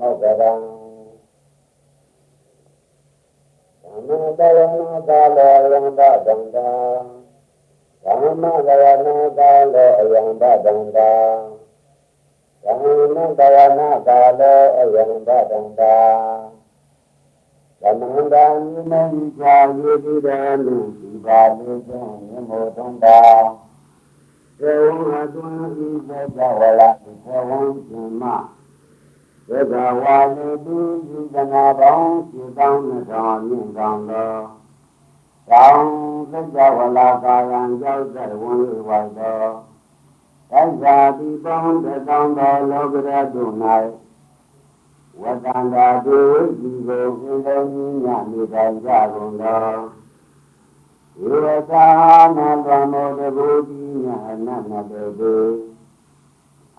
မောက္ကရံသမ္မာတရဏကာလောယံဘဒန္တာသမ္မာတရဏကာလောအယံဘဒန္တာသမ္မာတရဏကာလောအယံဘဒန္တာသမန္တာနိမိတ်ချာယေတိရနုဒီပါလိသောမြမောတုံတာသေဝအသွင်ဤသောကြဝလာသေဝံဇမသေ ဘဝါလေတုဤသနာပေါင်းစေကောင်းနှစ်တော်မြင့်ကောင်းသောကောင်းသေကြဝလာကာယံကြောက်တဲ့ဝန်းဝိုက်သောတိုက်စာတိပေါင်းတသောသောလောကရတု၌ဝတ္တန္တာတုဒီကိုအင်းလုံးကြီးညနေတိုင်းကြကုန်သောဝိရသာနာတမောတဘူတိညာအနတ်မတေတု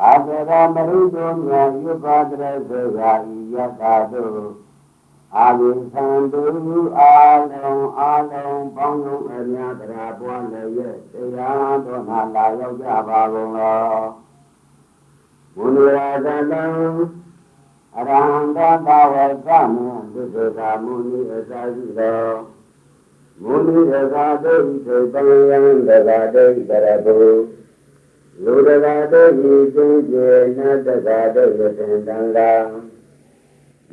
အာတရမရုတုမြာယုပါတရသေယာဤယတာတုအာဝိသံတုအာလုံးအာလုံးပေါင်းလုံးအမြတ်တရားပွားလည်းရဲ့တရားတော်မှာလာရောက်ကြပါကုန်လောဘုရားသတံအရဟံတသာဝသမံဒုက္ခမုနိအစာရှိသောမုနိအစာတိသေတံယံတသာတိတရတု လူတကာတိဤကျင်းကျေနတကာတိယသင်တံလာ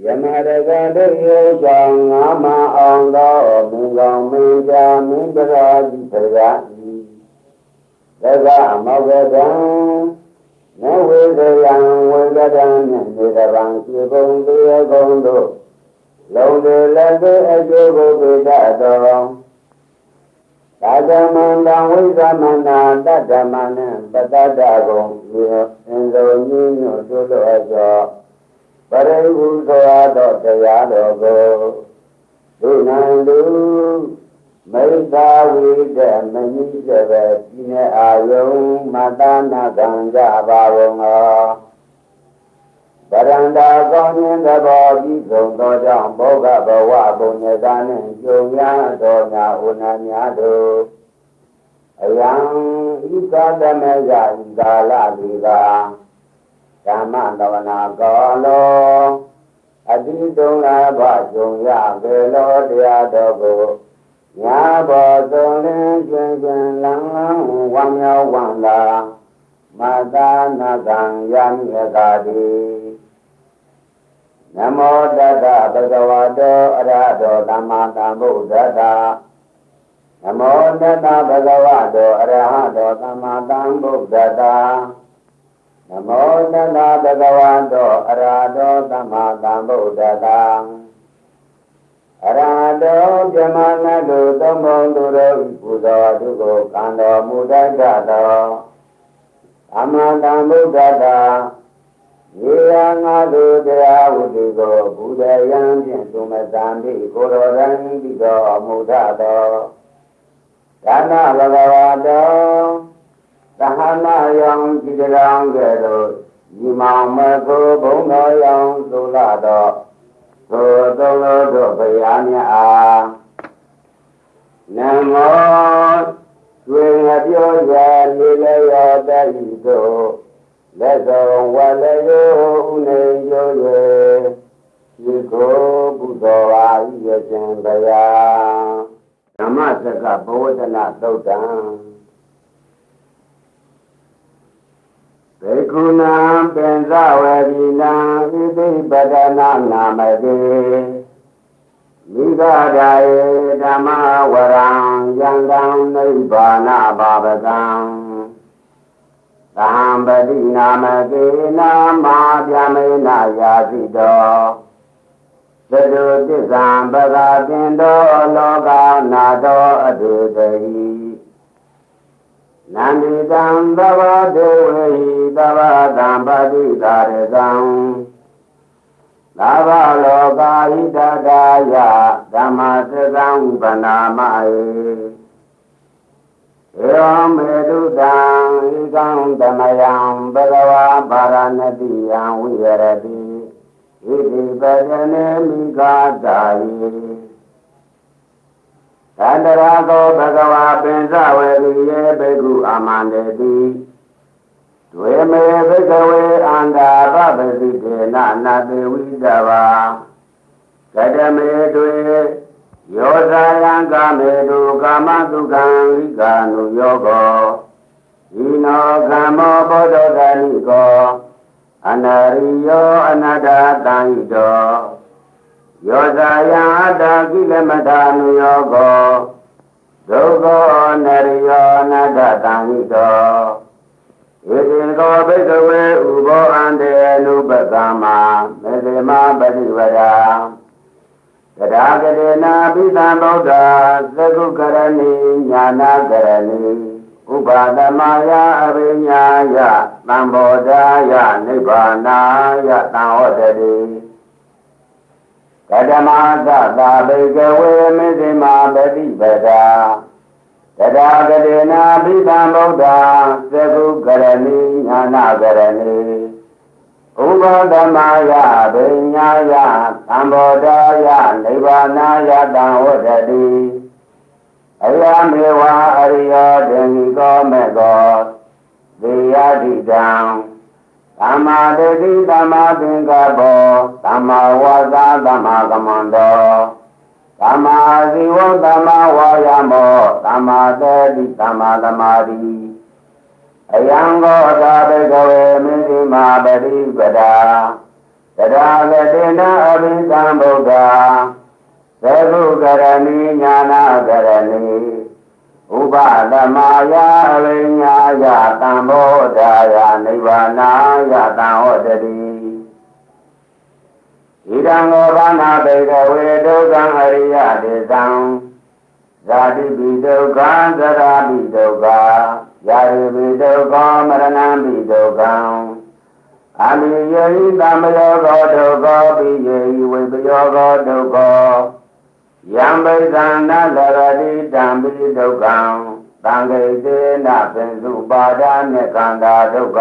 ယမရကတိယောဆောင်ငါမအောင်သောမင်းကောင်းမင်းပြမင်းပရာတိပရာဤသက္ကမောဂတံနဝေဒယံဝေဒတံမြတ်နေတဗံစေကုံတေကုံတို့လုံးတွေလက်သေးအကျိုးကိုပိတတ်တော် သာဓမန္တဝိသမန္နာတတ္တမနံပတ္တတကုံဒီအင်္ဂုံကြီးညွတ်တို့လိုအကြောပရိဟုသောသောတရားတော်ကိုဒုနန္တုမိစ္ဆာဝိတမညိတပဲဒီနေ့အာယုံမတနာကံကြပါဝံ ဗရန္တာကောင်းခြင်းသဘောပြီးဆုံးသောကြောင့်ဘောဂဘဝပုံညတာနှင့်ကြုံရတော်များဥနာများတို့အယံဤကာတမေယဤကာလဒီကာဓမ္မတဝနာကောလောအတိတုံးလာဘကြုံရကေလောတရားတော်ကိုညာဘောသုံးလင်းကျွင်ကျွင်လန်းလန်းဝမ်းမြောက်ဝမ်းသာမသာနာကံယမိကာတိ နမောတတ္တဗုဒ္ဓဝါတောအရဟတောသမ္မာသမ္ဗုဒ္ဓတ္တနမောတတ္တဗုဒ္ဓဝါတောအရဟတောသမ္မာသမ္ဗုဒ္ဓတ္တနမောတတ္တဗုဒ္ဓဝါတောအရဟတောသမ္မာသမ္ဗုဒ္ဓတ္တအရဟတောပြမနာတုသုံးဘုံသူတို့ပူဇော်သူကိုကံတော်မူတတ်သောသမ္မာသမ္ဗုဒ္ဓတ္တ ယေယငါတို့တရားဝတ္တိကိုဘုဒ္ဓယံဖြင့်သုမတံတိကိုရောရံတိတော်မူတတ်သောဒါနဘဂဝါတောသဟနာယံကြည်တောင်ကဲ့သို့ဤမောင်မကိုဘုံတော်ယံသုလာတော်သို့သုံးလို့တို့ဘုရားမြတ်အားနမောကျွေငါပြောရလေလေရောတည်းသို့ လက်တော်ဝလယောဥနေယောယေဒီကိုဘုသောအာဤရခြင်းဘုရားဓမ္မစကဘဝဒနာသုတ်တံဘေကုဏံပင်ဇဝေဒီနံဣတိပဒနာနာမတိမိဂဒါယေဓမ္မဝရံယံတံနိဗ္ဗာနဘာဝကံ သံပတိနာမကေနာမာပြမေနာယာစီတောသတုတစ္ဆံပဂတင်တောလောကနာတောအတုတိနန္ဒီတံသဝတေဝေသဗ္ဗတံပတိတာရတံလာဘလောကာဟိတတာယဓမ္မစကံဥပနာမ ယေယောမေတုတံဣကံတမယံဘဂဝါပါရဏတိယံဝိရတိဣတိပဒနေမိဂာတာယေန္တရာသောဘဂဝါပင်စဝေတိယေဘိက္ခုအာမန္တေတိဒွေမေဘိကဝေအန္တာပပတိတေနနာတေဝိတဝါကတမေတွေ ယောဇာယံကာမေတုကာမတုကံဝိကာနုယောကောဤနောကမ္မောဘောဓဂာနိကောအနရိယောအနတ္တတံဣတောယောဇာယံအတ္တကိလမထာနုယောကောဒုက္ခောနရိယောအနတ္တတံဣတောဧတိကောဘိကဝေဥဘောအန္တေအနုပကမမေသေမပฏิဝဒာ တရာကရေနာပိသံဗုဒ္ဓသကုကရဏီညာနာကရဏီဥပါဒမယအဘိညာယသံဘောဓာယနိဗ္ဗာနာယသံဟောတတိကတမသသာဘေကဝေမေသိမာပฏิပဒာတရာကရေနာပိသံဗုဒ္ဓသကုကရဏီညာနာကရဏီ ဥပဒမယဗိညာယသံဘောဓာယနိဗ္ဗာနာယတံဝတ္တတိအယမေဝအရိယောတေဟိကောမေကောသေယတိတံသမ္မာတတိသမ္မာသင်္ကပ္ပောသမ္မာဝါစာသမ္မာကမ္မန္တောသမ္မာဇီဝသမ္မာဝါယာမောသမ္မာတတိသမ္မာသမာဓိ အယံကောသာဘဂဝေမိသိမာပရိပဒာတရာလတေနအဘိသံဗုဒ္ဓသကုကရဏီညာနာကရဏီဥပသမယအဝိညာယတံဘောဓာယနိဗ္ဗာနာယတံဟောတတိဣဒံဃောဘာနာဘေကဝေဒုက္ခံအရိယဒေသံဇာတိပိဒုက္ခသရာပိဒုက္ခ ယာရိပိဒုက္ခမရဏံပိဒုက္ခံအမိယေဟိတမယောကောဒုက္ခပိယေဟိဝိပယောကောဒုက္ခယံပိသန္နသရတိတံပိဒုက္ခံသံဃေသေနပင်စုပါဒမေကန္တာဒုက္ခ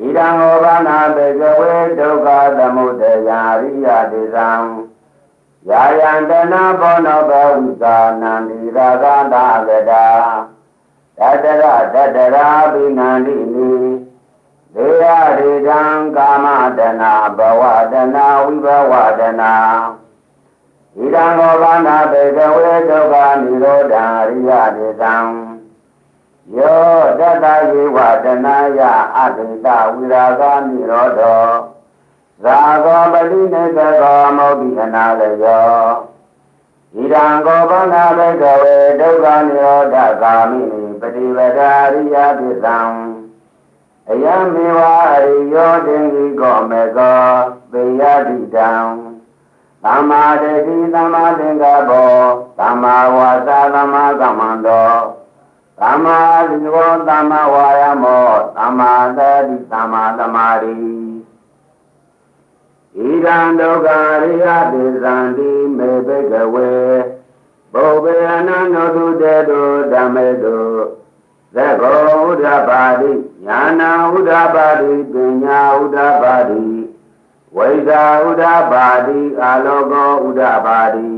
ဣဒံဟောဘာနာဘေကဝေဒုက္ခသမုဒယအရိယဒေသံယာယံတနာဘောနောဘဝိကာနန္ဒီရာဂတာကတာ တတရတတရာဘိနန္ဒီနိဒေယရေတံကာမတနာဘဝတနာဝိဘဝတနာဣဒံဟောဘာနာဘေကဝေဒုက္ခនិရောဓအရိယဒေသံယောတတယေဝတနာယအတ္တိတဝိရာဂនិရောဓောဇာဂောပတိနေကကောမောတိအနာလယော ဣဒံကောဘာနာဘေကဝေဒုက္ခនិရောဓဂာမိနိပฏิဝဒာရိယပိသံအယံမေဝအရိယောတင်ဤကောမေကောသေယတိတံသမ္မာတတိသမ္မာသင်္ကပ္ပောသမ္မာဝါစာသမ္မာကမ္မန္တောသမ္မာဇီဝသမ္မာဝါယမောသမ္မာတတိသမ္မာသမာဓိ ဣဒံဒုက္ခရိယတိသံတိမေဘိကဝေပုဗ္ဗေအနန္တောတုတေတုဓမ္မေတုသကောဥဒ္ဓပါတိညာနာဥဒ္ဓပါတိပညာဥဒ္ဓပါတိဝိဇာဥဒ္ဓပါတိအာလောကောဥဒ္ဓပါတိ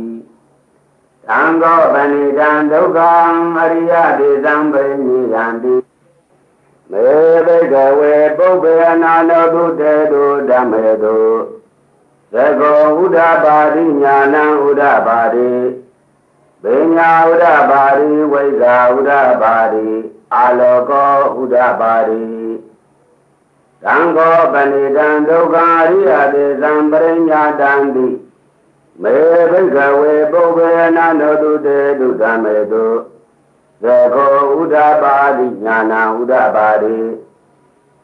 သံဃောပဏိတံဒုက္ခံအရိယတေသံပရိနိယံတိမေဘိကဝေပုဗ္ဗေအနာနောတုတေတုဓမ္မေတု သကောဥဒ္ဓပါတိညာနံဥဒ္ဓပါတိပညာဥဒ္ဓပါတိဝိဇာဥဒ္ဓပါတိအာလောကောဥဒ္ဓပါတိသံဃောပဏိတံဒုက္ခအရိယတေသံပရိညာတံတိမေဘိကဝေပုဗ္ဗေနနောတုတေတုဓမ္မေတုသခောဥဒ္ဓပါတိညာနာဥဒ္ဓပါတိ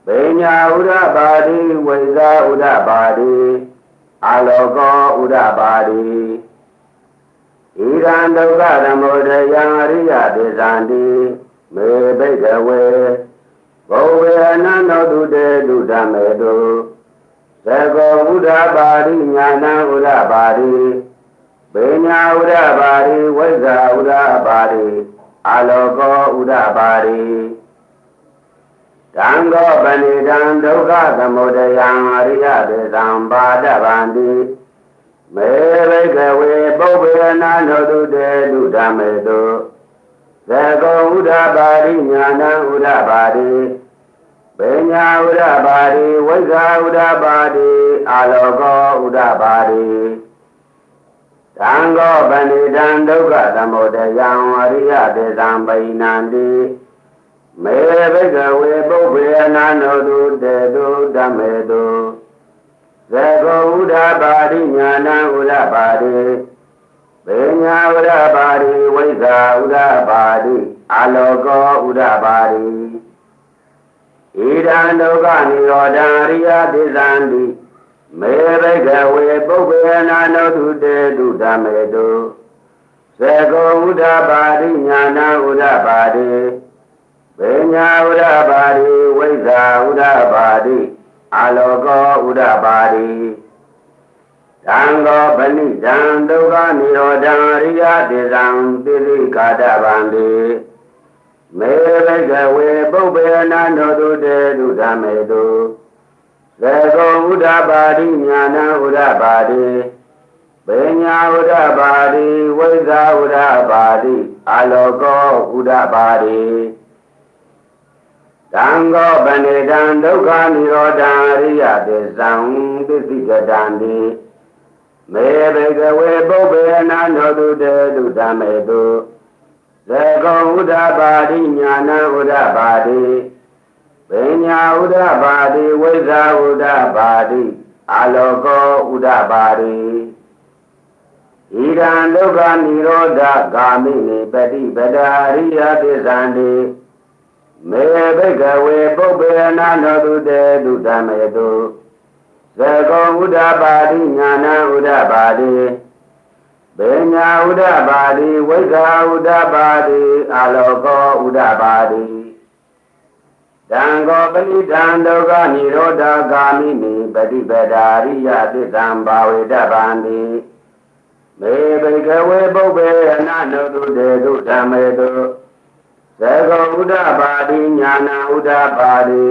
ပညာဥဒ္ဓပါတိဝိဇာဥဒ္ဓပါတိ အာလောကောဥဒ္ဓပါတိဣရံဒုက္ခသမုဒယံအရိယတေသံတိမေဘိကဝေဘောဝေအနန္တောတုတေတုဓမ္မေတုသကောဥဒ္ဓပါရိညာဏဥဒ္ဓပါရိပေညာဥဒ္ဓပါရိဝိဇ္ဇာဥဒ္ဓပါရိအာလောကောဥဒ္ဓပါရိ တံဃောပဏိတံဒုက္ခသမုဒယံအရိယတေသံပါဒဗန္တိမေဘိကဝေပုပ္ပေနာနောတုတေတုဓမ္မေတုသကောဥဒ္ဓပါရိညာဏဥဒ္ဓပါရိပညာဥဒ္ဓပါရိဝိဇ္ဇာဥဒ္ဓပါရိအာလောကောဥဒ္ဓပါရိသံဃောပဏိတံဒုက္ခသမုဒယံအရိယတေသံပိဏံတိ မေဘိကဝေပုပ္ပေနာနောတုတေတုဓမ္မေတုသကောဥဒ္ဓပါရိညာဏဥဒ္ဓပါရိပညာဥဒ္ဓပါရိဝိဇ္ဇာဥဒ္ဓပါရိအာလောကောဥဒ္ဓပါရိဣဒံဒုက္ခនិရောဓံအရိယသစ္ဆန္တိမေဘိကဝေပုပ္ပေနာနောတုတေတုဓမ္မေတုသကောဥဒ္ဓပါရိညာဏဥဒ္ဓပါရိ ပညာဥဒ္ဓပါရိဝိဇ္ဇာဥဒ္ဓပါရိအာလောကောဥဒ္ဓပါရိသံဃောပဏိတံဒုက္ခនិရောဓံအရိယတေဇံတိရိကာတဗန္တိမေဘိကဝေပုပ္ပေနာနောတုတေတုဓမ္မေတုသေကောဥဒ္ဓပါတိညာဏဥဒ္ဓပါတိပညာဥဒ္ဓပါတိဝိဇ္ဇာဥဒ္ဓပါတိအာလောကောဥဒ္ဓပါတိ တံဃောပဏိတံဒုက္ခនិရောဓံအရိယတေဇံသစ္စိကတံတိမေဘေကဝေပုပ္ပေနာနောတုတေတုဓမ္မေတုသကောဥဒ္ဓပါတိညာဏဥဒ္ဓပါတိပညာဥဒ္ဓပါတိဝိဇ္ဇာဥဒ္ဓပါတိအာလောကောဥဒ္ဓပါတိဣဒံဒုက္ခនិရောဓဂာမိနိပฏิပဒာရိယသစ္ဆန္တိ မေဘိကဝေပုပ္ပေနာနောတုတေတုဓမ္မေတုသကောဥဒ္ဓပါတိညာဏဥဒ္ဓပါတိဘေညာဥဒ္ဓပါတိဝိဇ္ဇာဥဒ္ဓပါတိအာလောကောဥဒ္ဓပါတိတံဃောပဏိတံဒုက္ခនិရောဓဂာမိနိပฏิပဒာရိယသစ္ဆံဘာဝေတဗန္တိမေဘိကဝေပုပ္ပေအနနုတုတေတုဓမ္မေတု သကောဥဒ္ဓပါတိညာဏဥဒ္ဓပါတိ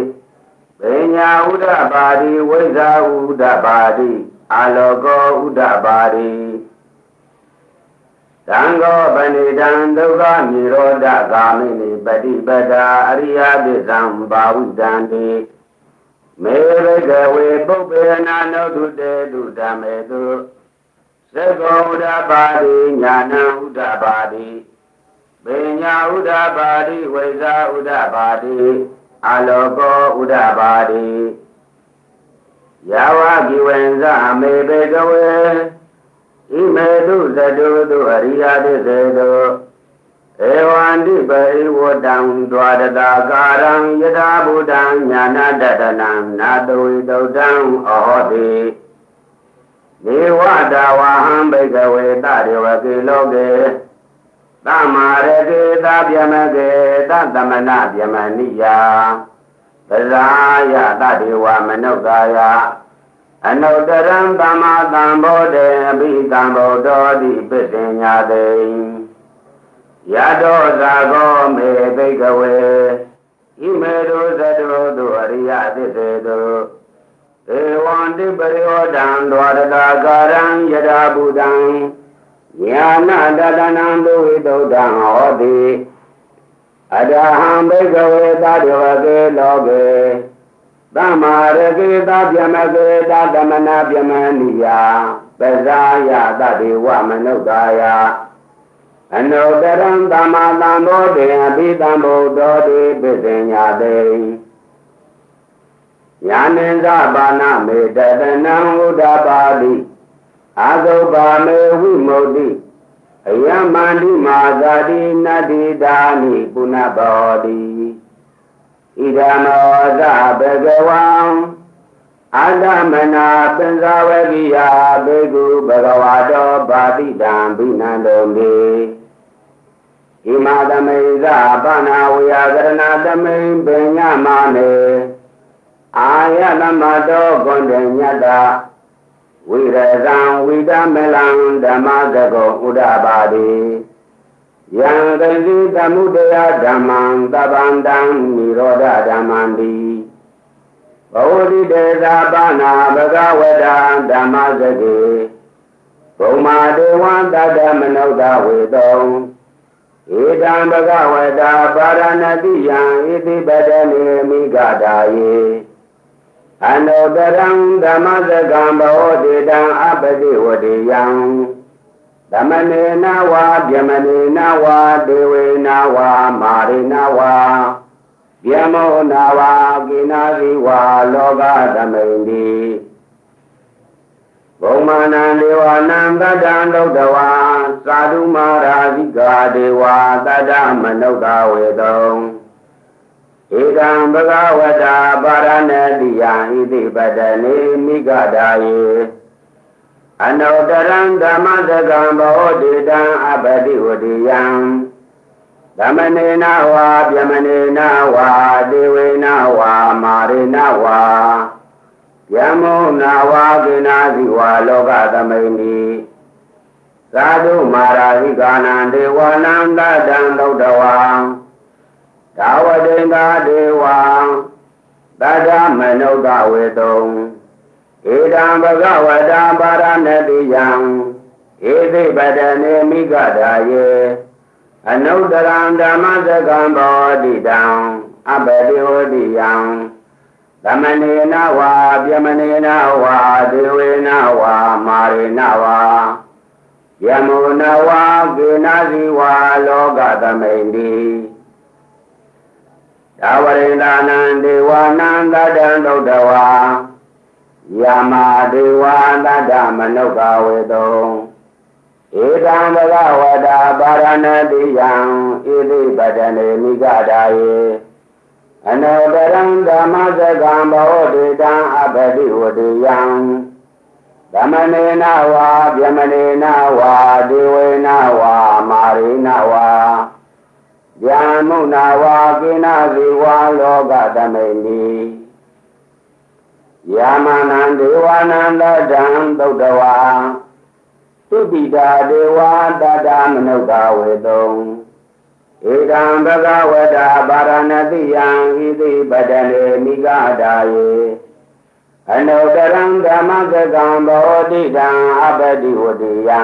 ပညာဥဒ္ဓပါတိဝိဇ္ဇာဥဒ္ဓပါတိအာလောကောဥဒ္ဓပါတိသံဃောပဏိတံဒုက္ခនិရောဓဂာမိနိပฏิပဒာအရိယသစ္ဆံဘာဝိတံတိမေရကဝေပုပ္ပေနာနောတုတေတုဓမ္မေတုသကောဥဒ္ဓပါတိညာဏဥဒ္ဓပါတိ ပညာဥဒ္ဓပါတိဝိဇ္ဇာဥဒ္ဓပါတိအာလောကောဥဒ္ဓပါတိယဝကိဝေဇမေဘေကဝေဣမေတုသတုတုအရိယသစ္စေတုဧဝန္တိပရိဝတံဒွါရတာကာရံယထာဘုဒ္ဓံညာနာတတနံနာတဝိတုဒ္ဓံဩဟောတိဒေဝတာဝဟံဘိကဝေတရေဝကေလောကေ သမာရကေသဗျမကေသသမနဗျမနိယပဇာယတတေဝမနုဿာယအနုတရံသမ္မာသံဘောတေအဘိသံဘောတောတိပစ္စညာတေယတောဇာကောမေဘိကဝေဣမေတုသတုတုအရိယသစ္စေတုဧဝံတိပရိယောဒံဒွါရတာကာရံယထာဘုဒ္ဓံ ညာနာတတနံဒုဝိတုဒ္ဓံဟောတိအတဟံဘိကဝေသတ္တဝကေလောကေသမ္မာရကေသဗျမကေသတမနာဗျမနိယပဇာယတတေဝမနုဿာယအနုတရံသမ္မာသံဘောတေအဘိသံဘုဒ္ဓောတိပစ္စညာတေယာနိဇဘာနာမေတတနံဥဒ္ဓပါတိ အာသုဘာမေဝိမု ക്തി အယမန္တိမာဇာတိနတ္တိဒါနိပုဏ္ဏဘောတိဣဒံမောဇဘဂဝံအာဒမနာပင်ဇာဝကိယဘေကုဘဂဝါတောပါတိတံဘိနန္တောမေဣမသမေဇဘာနာဝေယကရဏသမိန်ပညမမေအာယသမတောကွန်တညတ္တ ဝိရဇံဝိတမလံဓမ္မကကောဥဒ္ဓပါတိယံတိတိသမှုတရားဓမ္မံသဗ္ဗန္တံនិရောဓဓမ္မံတိဘဝတိတေသာပါဏာဘဂဝတံဓမ္မစကေဘုံမာဒေဝံတတ္တမနုဿဝေတောဧတံဘဂဝတာပါရဏတိယံဣတိပတနေမိဂတာယေ အနုတရံဓမ္မစကံဘောတေတံအပတိဝတိယံသမနေနဝါဗျမနေနဝါဒေဝေနဝါမာရိနဝါဗျမောနဝါကိနာဇိဝါလောကသမိန်တိဘုံမာနံဒေဝနံတတ္တံဒုဒ္ဒဝါသာဓုမာရာဇိကာဒေဝတတ္တမနုဿဝေတုံ ဧကံဘဂဝတာပါရဏတိယံဣတိပတနေမိဂဒါယေအနုတရံဓမ္မစကံဘောတိတံအပတိဝတိယံသမနေနဝါပြမနေနဝါဒေဝေနဝါမာရိနဝါယမောနာဝါကိနာဇိဝါလောကသမိန်တိသာဓုမာရာဟိကာနံဒေဝနံတတံသုတဝံ သာဝတိင်္ဂဒေဝံတတမနုဿဝေတုံဧတံဘဂဝတာပါရဏတိယံဧသိပတနေမိဂဒါယေအနုတရံဓမ္မစကံဘောတိတံအပတိဝတိယံသမနေနဝါပြမနေနဝါဒေဝေနဝါမာရိနဝါယမုနဝါကေနာဇီဝါလောကသမိန်တိ သာဝရိန္ဒာနံဒေဝနံတတံဒုဒ္ဒဝါယမဒေဝတတ္တမနုဿဝေတုံဧတံဘဂဝတာပါရဏတိယံဣတိပတနေမိဂဒါယေအနုတရံဓမ္မစကံဘောတိတံအပတိဝတိယံသမနေနဝါဗျမနေနဝါဒေဝေနဝါမာရိနဝါ ဗျာမုနာဝါကိနာဇီဝါလောကသမိန်တိယာမနံဒေဝနံတတံသုတဝါသုတိတာဒေဝတတမနုဿဝေတုံဧကံဘဂဝတာပါရဏတိယံဣတိပတလေမိဂဒါယေအနုတရံဓမ္မစကံဘောတိတံအပတိဝတိယံ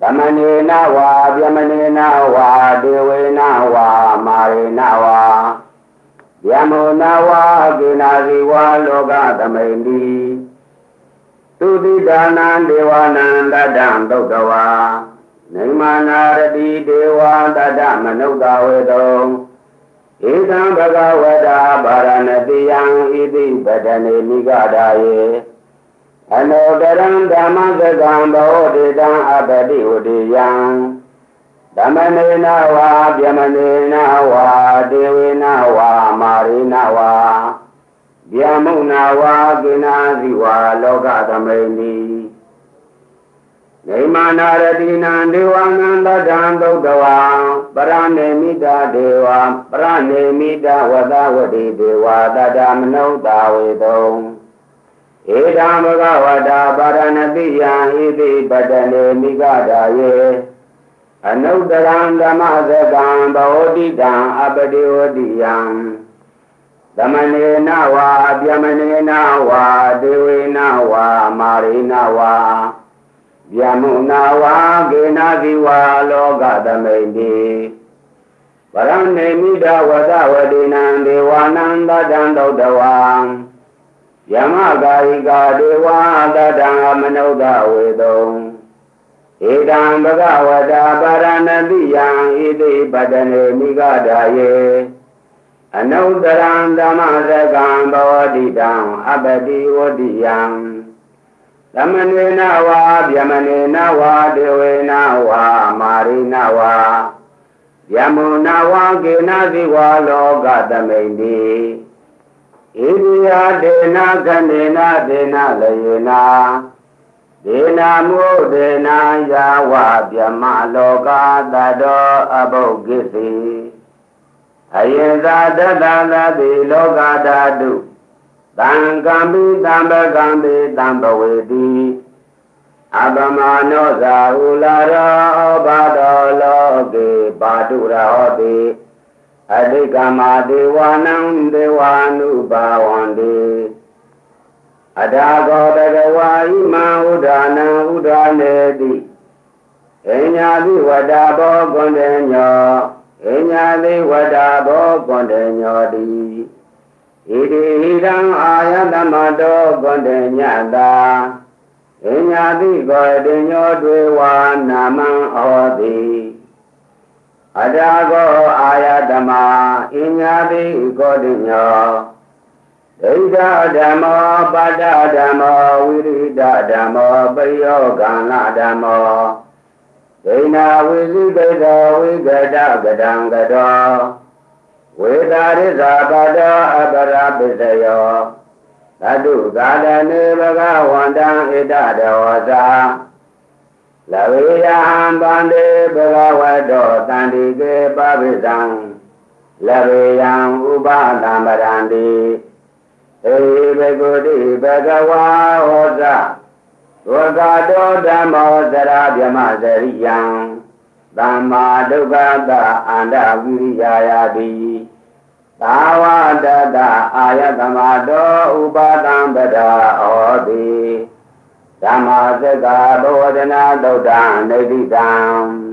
သမနေနဝါပြမနေနဝါဒေဝေနဝါမာရေနဝါယမောနဝါကိနာဇီဝါလောကသမိန်တိသုတိဒါနံဒေဝနံတတံသုတ်တဝါနိမနာရတိဒေဝတတမနုဿဝေတုံဧတံဘဂဝတာဗာရဏတိယံဣတိပတနေမိဂဒါယေ အနုတရံဓမ္မစကံဘောတိတံအပတိဝတိယံဓမ္မနေနဝါဗျမနေနဝါဒေဝေနဝါမာရိနဝါဗျမုနာဝါကိနာဇိဝါလောကသမိန်တိနေမနာရတိနံဒေဝနံတတံသုတ်တဝံပရဏေမိတာဒေဝပရဏေမိတာဝတဝတိဒေဝတတမနုဿဝေတုံ ဧတံဘဂဝတာပါရဏတိယံဣတိပတနေမိဂဒါယေအနုတရံဓမ္မစကံဘောတိတံအပတိဝတိယံသမနေနဝါပြမနေနဝါဒေဝေနဝါမာရိနဝါဗျမုနာဝါကေနာဇီဝါလောကသမိန်တိပရဏေမိဒဝသဝတိနံဒေဝနံတတံဒုဒ္ဒဝံ ယမကာယိကာဒေဝတတံမနုဿဝေတုံဧတံဘဂဝတာပါရဏတိယံဣတိပတနေမိဂဒါယေအနုတရံဓမ္မစကံဘောတိတံအပတိဝတိယံသမနေနဝါဗျမနေနဝါဒေဝေနဝါမာရိနဝါယမုနဝါကေနသီဝါလောကသမိန်တိ ဣရိယာဒေနခန္ဒေနဒေနလေနာဒေနာမုဒေနာယာဝဗျမလောကတတောအဘုတ်ကိစီအယင်သာတတသတိလောကဓာတုတံကံပိတံပကံပိတံပဝေတိအပမနောဇာဟုလာရောဘာတော်လောကေပါတုရဟောတိ အတိကမဒေဝနံဒေဝ ानु ဘာဝန္တိအတာကောတကဝါဣမံဥဒါနံဥဒါနေတိအညာတိဝတ္တာဘောကွန်တေညောအညာတိဝတ္တာဘောကွန်တေညောတိဣတိဟိတံအာယတမတောကွန်တေညတာအညာတိကောတေညောတွေဝါနာမံဩတိ အတာကောအာယတမအညာတိကောတေညောဒိဋ္ဌဓမ္မောပတ္တဓမ္မောဝိရိဒဓမ္မောပရိယောဂန္လဓမ္မောဒိနာဝိသိကိတောဝိကတကတံကတောဝေတာရိဇာပတောအပရပိစယောသတုကာလနေဘဂဝန္တံဣတဒေဝသာ လဝေယံဗန္တိဘဂဝတောတန္တိကေပပိသံလဝေယံဥပသံပရန္တိဧဘဂုတိဘဂဝါဟောသဝကတောဓမ္မောသရဗြမစရိယံသမ္မာဒုက္ခတအန္တဝိရိယာယတိသာဝတတအာယတမတောဥပါဒံပဒဩတိ ဓမ္မစက္ကဘောဓနာသုတ်တံနေတိတံ